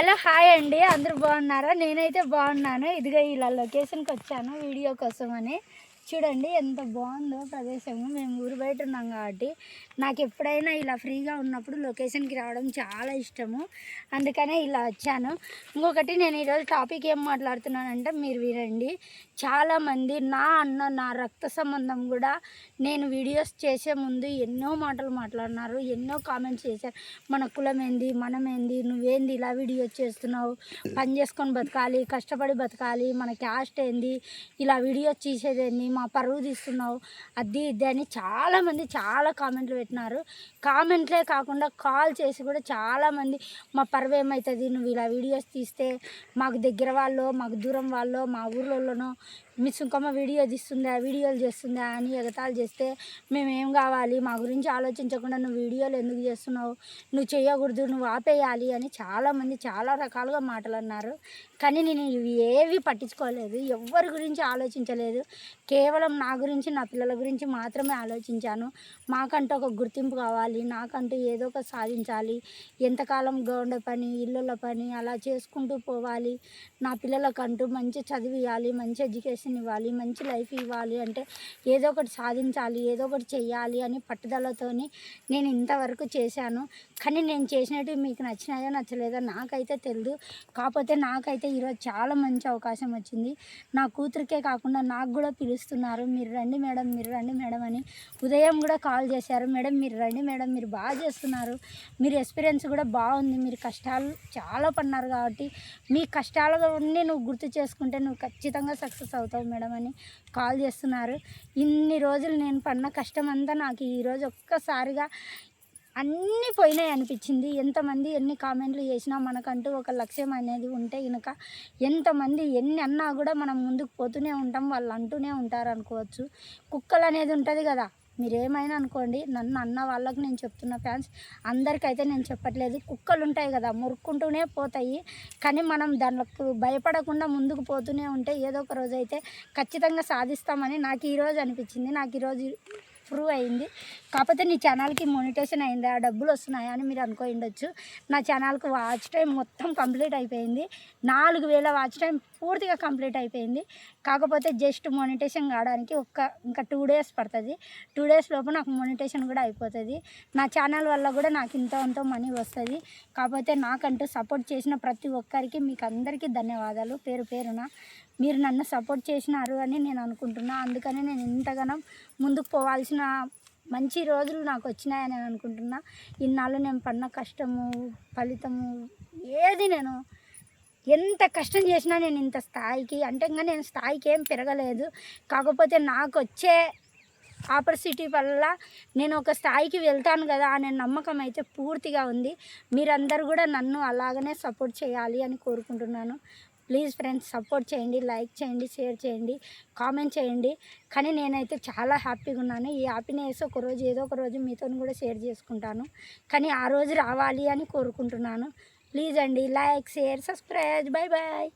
Hello hi అండి. అందరూ బాగున్నారా? నేనైతే బాగున్నాను. ఇదిగో ఇలా లొకేషన్కి వచ్చాను వీడియో కోసం అని చూడండి ఎంత బాగుందో ప్రదేశము. మేము ఊరు బయట ఉన్నాం కాబట్టి నాకు ఎప్పుడైనా ఇలా ఫ్రీగా ఉన్నప్పుడు లొకేషన్కి రావడం చాలా ఇష్టము. అందుకనే ఇలా వచ్చాను. ఇంకొకటి నేను ఈరోజు టాపిక్ ఏం మాట్లాడుతున్నానంటే మీరు వినండి. చాలామంది నా అన్న నా రక్త సంబంధం కూడా నేను వీడియోస్ చేసే ముందు ఎన్నో మాటలు మాట్లాడినారు ఎన్నో కామెంట్స్ చేశారు. మన కులం ఏంది మనం ఏంది నువ్వేంది ఇలా వీడియో చేస్తున్నావు పని చేసుకొని బతకాలి కష్టపడి బతకాలి మన క్యాస్ట్ ఏంది ఇలా వీడియోస్ తీసేదేంది మా పరువు తీస్తున్నావు అది ఇది అని చాలామంది చాలా కామెంట్లు పెట్టినారు. కామెంట్లే కాకుండా కాల్ చేసి కూడా చాలామంది మా పరువు ఏమవుతుంది నువ్వు ఇలా వీడియోస్ తీస్తే మాకు దగ్గర వాళ్ళు మాకు దూరం వాళ్ళు మా ఊర్లోనో మీ సుంకమ్మ వీడియో తీస్తుందా వీడియోలు చేస్తుందా అని ఎగతాళి చేస్తే మేమేం కావాలి? మా గురించి ఆలోచించకుండా నువ్వు వీడియోలు ఎందుకు చేస్తున్నావు? నువ్వు చేయకూడదు నువ్వు ఆపేయాలి అని చాలామంది చాలా రకాలుగా మాటలు అన్నారు కానీ నేను ఇవి ఏవి పట్టించుకోలేదు ఎవరి గురించి ఆలోచించలేదు. కేవలం నా గురించి నా పిల్లల గురించి మాత్రమే ఆలోచించాను. మాకంటూ ఒక గుర్తింపు కావాలి నాకంటూ ఏదో ఒక సాధించాలి. ఎంతకాలం గౌండ పని ఇళ్ళ పని అలా చేసుకుంటూ పోవాలి. నా పిల్లలకంటూ మంచి చదివియాలి మంచి ఎడ్యుకేషన్ ఇవ్వాలి మంచి లైఫ్ ఇవ్వాలి అంటే ఏదో ఒకటి సాధించాలి ఏదో ఒకటి చేయాలి అని పట్టుదలతోని నేను ఇంతవరకు చేశాను. కానీ నేను చేసినట్టు మీకు నచ్చినాయో నచ్చలేదో నాకైతే తెలియదు కాకపోతే నాకైతే ఈరోజు చాలా మంచి అవకాశం వచ్చింది. నా కూతురికే కాకుండా నాకు కూడా పిలుస్తున్నారు. మీరు రండి మేడం మీరు రండి మేడం అని ఉదయం కూడా కాల్ చేశారు. మేడం మీరు రండి మేడం మీరు బాగా చేస్తున్నారు. మీరు ఎక్స్పీరియన్స్ కూడా బాగుంది. మీరు కష్టాలు చాలా పడినారు కాబట్టి మీ కష్టాలన్నీ నువ్వు గుర్తు చేసుకుంటే నువ్వు ఖచ్చితంగా సక్సెస్ అవుతావు. మేడం అని కాల్ చేస్తున్నారు. ఇన్ని రోజులు నేను పడిన కష్టం అంతా నాకు ఈరోజు ఒక్కసారిగా అన్నీ పోయినాయి అనిపించింది. ఎంతమంది ఎన్ని కామెంట్లు చేసినా మనకంటూ ఒక లక్ష్యం అనేది ఉంటే కనుక ఎంతమంది ఎన్ని అన్నా కూడా మనం ముందుకు పోతూనే ఉంటాం వాళ్ళు అంటూనే ఉంటారు అనుకోవచ్చు. కుక్కలు అనేది ఉంటుంది కదా మీరేమైనా అనుకోండి నన్ను అన్న వాళ్ళకి నేను చెప్తున్న ఫ్యాన్స్ అందరికైతే నేను చెప్పట్లేదు. కుక్కలు ఉంటాయి కదా మురుక్కుంటూనే పోతాయి. కానీ మనం దానికి భయపడకుండా ముందుకు పోతూనే ఉంటే ఏదో ఒక రోజు అయితే ఖచ్చితంగా సాధిస్తామని నాకు ఈరోజు అనిపించింది. నాకు ఈరోజు ప్రూవ్ అయింది. కాకపోతే నీ ఛానల్కి మోనిటేషన్ అయిందా. డబ్బులు వస్తున్నాయా అని మీరు అనుకో ఉండొచ్చు. నా ఛానల్కి వాచ్ టైం మొత్తం కంప్లీట్ అయిపోయింది. నాలుగు వేల వాచ్ టైం పూర్తిగా కంప్లీట్ అయిపోయింది. కాకపోతే జస్ట్ మోనిటేషన్ కావడానికి ఒక్క ఇంకా టూ డేస్ పడుతుంది. టూ డేస్ లోపు నాకు మోనిటేషన్ కూడా అయిపోతుంది. నా ఛానల్ వల్ల కూడా నాకు ఇంత అంత మనీ వస్తుంది. కాకపోతే నాకంటూ సపోర్ట్ చేసిన ప్రతి ఒక్కరికి మీకు అందరికీ ధన్యవాదాలు. పేరు పేరున మీరు నన్ను సపోర్ట్ చేసినారు అని నేను అనుకుంటున్నా. అందుకని నేను ఇంతగానో ముందుకు పోవాల్సిన మంచి రోజులు నాకు వచ్చినాయని నేను అనుకుంటున్నా. ఇన్నాళ్ళు నేను పడిన కష్టము ఫలితము ఏది నేను ఎంత కష్టం చేసినా నేను ఇంత స్థాయికి అంటే ఇంకా నేను స్థాయికి ఏం పెరగలేదు. కాకపోతే నాకు వచ్చే ఆపర్చునిటీ వల్ల నేను ఒక స్థాయికి వెళ్తాను కదా అనే నమ్మకం అయితే పూర్తిగా ఉంది. మీరందరూ కూడా నన్ను అలాగనే సపోర్ట్ చేయాలి అని కోరుకుంటున్నాను. ప్లీజ్ ఫ్రెండ్స్ సపోర్ట్ చేయండి లైక్ చేయండి షేర్ చేయండి కామెంట్ చేయండి. కానీ నేనైతే చాలా హ్యాపీగా ఉన్నాను. ఈ హ్యాపీనెస్ ఒక రోజు ఏదో ఒక రోజు మీతో కూడా షేర్ చేసుకుంటాను. కానీ ఆ రోజు రావాలి అని కోరుకుంటున్నాను. ప్లీజ్ అండి like share subscribe bye bye